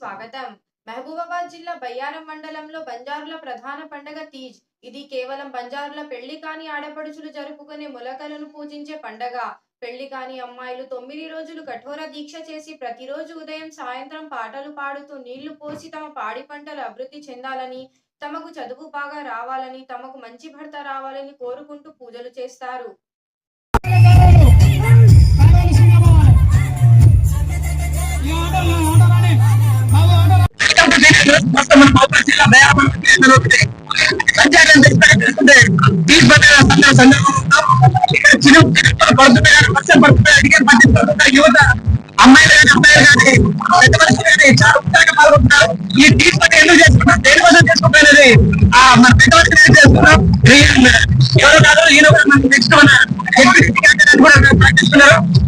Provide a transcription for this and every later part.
స్వాగతం మహబూబాబాద్ జిల్లా బయ్యారం మండలంలో బంజారుల ప్రధాన పండగ తీజ్ ఇది కేవలం బంజారుల పెళ్ళి కాని ఆడపడుచులు జరుపుకునే మొలకలను పూజించే పండగ పెళ్ళి కాని అమ్మాయిలు తొమ్మిది రోజులు కఠోర దీక్ష చేసి ప్రతిరోజు ఉదయం సాయంత్రం పాటలు పాడుతూ నీళ్ళు పోసి తమ పాడి పంటలు అభివృద్ధి చెందాలని తమకు చదువు బాగా రావాలని తమకు మంచి భర్త రావాలని కోరుకుంటూ పూజలు చేస్తారు యువత అమ్మాయిలు కానీ అబ్బాయిలు కానీ పెద్ద మనుషులు కానీ చాలా ఉత్సాహంగా పాల్గొంటున్నారు. ఈ టీం పని ఎందుకు చేసుకుంటారు దేనికోసం చేసుకుంటారనేది ఆ మన పెద్ద మనుషులు చేస్తున్నాం ఎవరు కాదు ఈయన నెక్స్ట్ మన ఎగ్జిక్యూటివ్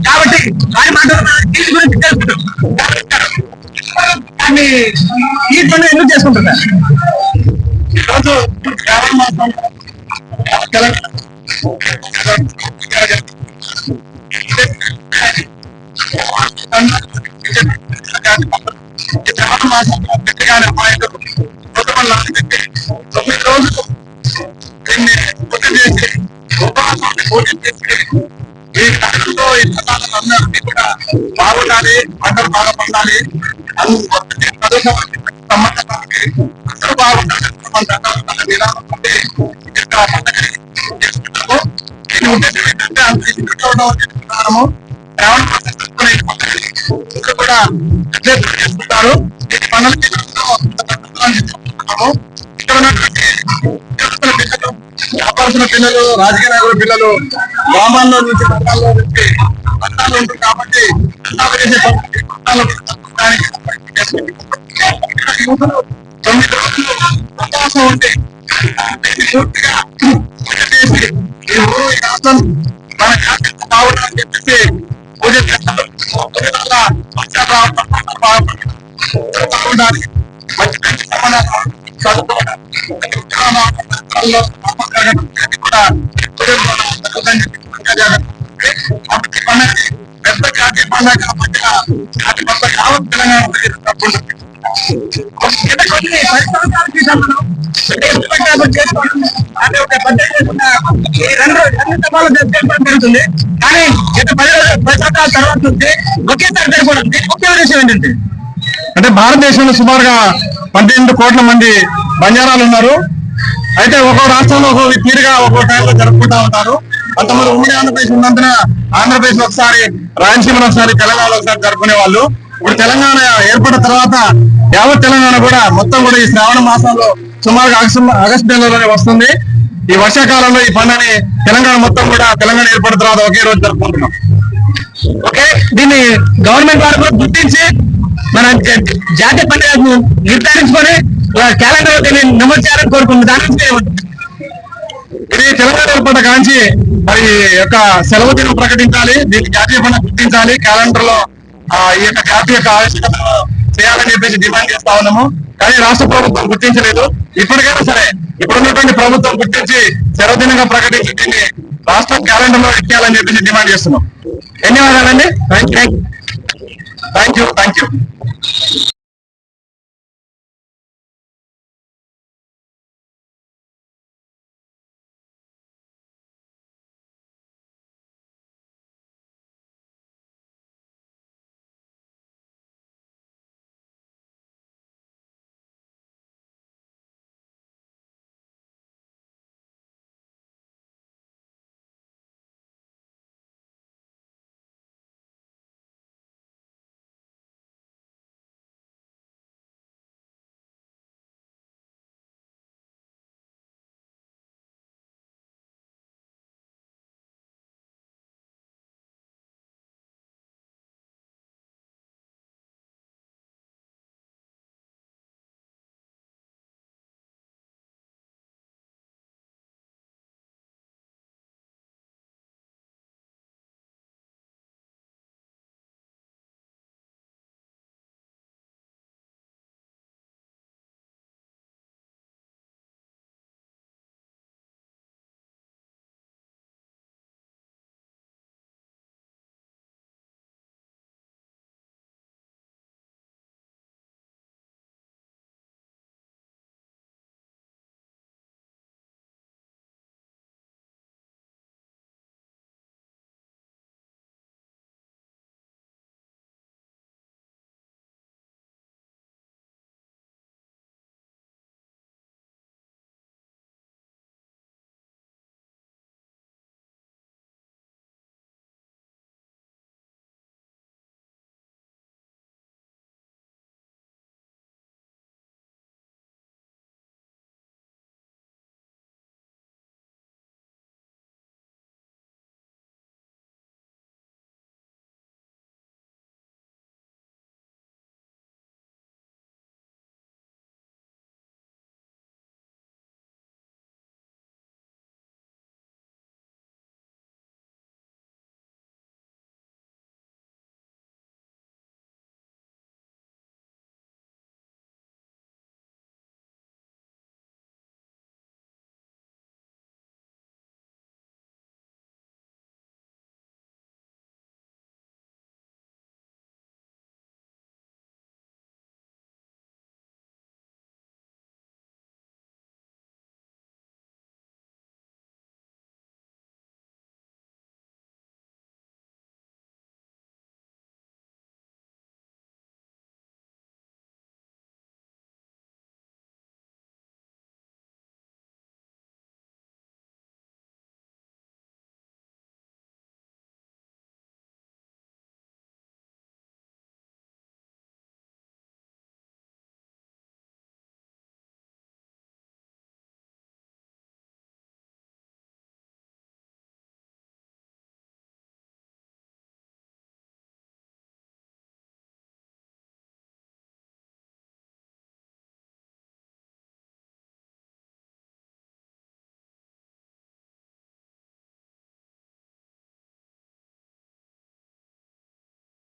కాబట్టి వారి మాటలు గురించి తెలుసుకుంటాం. కానీ ఈ పని ఎందుకు చేసుకుంటున్నారు? ఈరోజు శ్రావణ మాసం శ్రావణ మాసం బాగా పండాలి అందరూ సంబంధానికి అందరూ బాగుండాలి. విరామం ఉంటే ఇక్కడ చేసుకుంటాము దీని ఉద్దేశం ఏంటంటే అంత ఇంట్లో ఉన్నాము శ్రావణ ఇంకా కూడా అభ్యర్థులు చేసుకుంటారు. ఈ పండుగకి ఇక్కడ ఉన్నటువంటి పిల్లలు రాజకీయ నాయకుల పిల్లలు గ్రామాల్లో నుంచి పట్టణాల్లో నుంచి పట్టాలు ఉంటుంది కాబట్టి పట్టణాలు చేసే పనులకి పట్టణాలు తప్పడానికి ఇక్కడ యువకులు తొమ్మిది రోజులు ఉపవాసం ఉండి దీన్ని పూర్తిగా పూజ చేసి ఈ ఊరు ఈ రాష్ట్రం మన జాగ్రత్త బాగుండాలని చెప్పేసి పూజ చేస్తారు పూజ వల్ల వర్షాలు రావడం పంటలు బాగుంటాయి అందరూ బాగుండాలి మంచి మంచి సంబంధాలు చదువుకోవడం ఉద్యోగంలో, వ్యాపారాల్లో, వ్యాపారాలు ఇవన్నీ కూడా ఎక్కువగా జరుగుతాయని చెప్పి పూజ చేస్తారు. పెద్ద జాతి పండుగ కాబట్టి జాతి మొత్తం తెలంగాణ తప్పకుండా కొన్ని పది సంవత్సరాల క్రితం చేసుకోవడం ఒక పద్ధతి లేకుండా ఈ రెండు రెండు సభలు జరుగుతుంది? కానీ గత పది రోజులు పది సంవత్సరాల తర్వాత నుంచి ఒకేసారి ముఖ్య ఉద్దేశం ఏంటంటే అంటే భారతదేశంలో సుమారుగా పద్దెనిమిది కోట్ల మంది బంజారాలు ఉన్నారు. అయితే ఒక్కో రాష్ట్రంలో ఒక్కో తీరుగా ఒక్కో టైంలో జరుపుకుంటా ఉంటారు. కొంతమంది ఉమ్మడి ఆంధ్రప్రదేశ్ ఉన్నందున ఆంధ్రప్రదేశ్ ఒకసారి రాయలసీమలో ఒకసారి తెలంగాణలో ఒకసారి జరుపుకునే వాళ్ళు. ఇప్పుడు తెలంగాణ ఏర్పడిన తర్వాత యావత్ తెలంగాణ కూడా మొత్తం కూడా ఈ శ్రావణ మాసంలో సుమారుగా ఆగస్టు ఆగస్టు నెలలోనే వస్తుంది. ఈ వర్షాకాలంలో ఈ పండుగని తెలంగాణ మొత్తం కూడా తెలంగాణ ఏర్పడిన తర్వాత ఒకే రోజు జరుపుకుంటున్నాం. ఓకే? దీన్ని గవర్నమెంట్ వారు కూడా గుర్తించి మన జాతీయ పండుగ నిర్ధారించుకొని క్యాలెండర్ దీన్ని నమోదు చేయాలని కోరుకుంటుంది దాని నుంచి ఇది తెలంగాణ ఏర్పడ్డ కాంచి మరి యొక్క సెలవు దినం ప్రకటించాలి దీన్ని జాతీయ పండుగ గుర్తించాలి క్యాలెండర్లో ఆ, ఈ యొక్క జాతీయ యొక్క చేయాలని చెప్పేసి డిమాండ్ చేస్తా ఉన్నాము. కానీ రాష్ట్ర ప్రభుత్వం గుర్తించలేదు. ఇప్పటికైనా సరే ఇప్పుడున్నటువంటి ప్రభుత్వం గుర్తించి సెలవు దినంగా ప్రకటించి దీన్ని రాష్ట్ర క్యాలెండర్లో ఎక్కాలని చెప్పేసి డిమాండ్ చేస్తున్నాం. ధన్యవాదాలండి. Thank you thank you